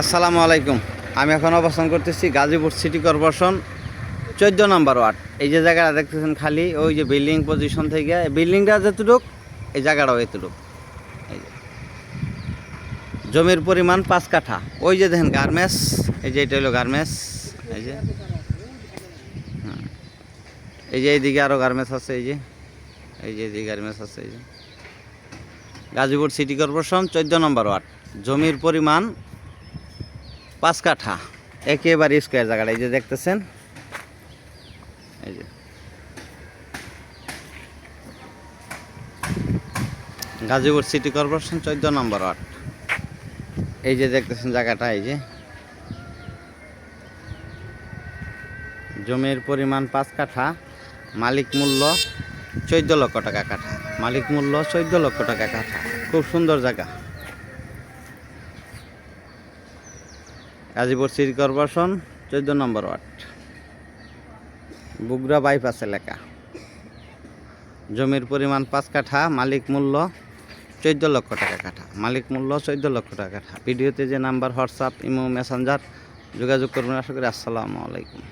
আসসালামু আলাইকুম। আমি এখন অবস্থান করতেছি গাজীপুর সিটি কর্পোরেশন চোদ্দ নম্বর ওয়ার্ড। এই যে জায়গাটা দেখতেছেন খালি, ওই যে বিল্ডিং পজিশন থেকে। এই বিল্ডিংটা যেতটুক, এই জায়গাটাও এতটুক। এই যে। জমির পরিমাণ পাঁচ কাঠা। ওই যে দেখেন গার্মেন্টস, এই যে এটা হলো গার্মেন্টস। এই যে। হ্যাঁ। এই যে এইদিকে আরও গার্মেন্টস আছে, এই যে। এই যে এইদিকে গার্মেন্টস আছে, এই যে। গাজীপুর সিটি কর্পোরেশন চোদ্দ নম্বর ওয়ার্ড। জমির পরিমাণ পাঁচ কাঠা। একেবারে স্কোয়ার জায়গাটা, এই যে দেখতেছেন? এই যে। গাজীপুর সিটি কর্পোরেশন চোদ্দ নম্বর ওয়ার্ড। এই যে দেখতেছেন জায়গাটা, এই যে। জমির পরিমাণ পাঁচ কাঠা, মালিক মূল্য চোদ্দ লক্ষ টাকা কাঠা। মালিক মূল্য চোদ্দ লক্ষ টাকা কাঠা। খুব সুন্দর জায়গা। গাজীপুর সিটি কর্পোরেশন, চোদ্দ নম্বর ওয়ার্ড। বুগরা বাইপাস এলাকা। জমির পরিমাণ পাঁচ কাঠা, মালিক মূল্য চোদ্দ লক্ষ টাকা কাঠা। মালিক মূল্য চোদ্দ লক্ষ টাকা কাঠা। ভিডিওতে যে নাম্বার, হোয়াটসঅ্যাপ, ইমো, মেসেঞ্জার যোগাযোগ করবেন আশা করি আসসালামু আলাইকুম।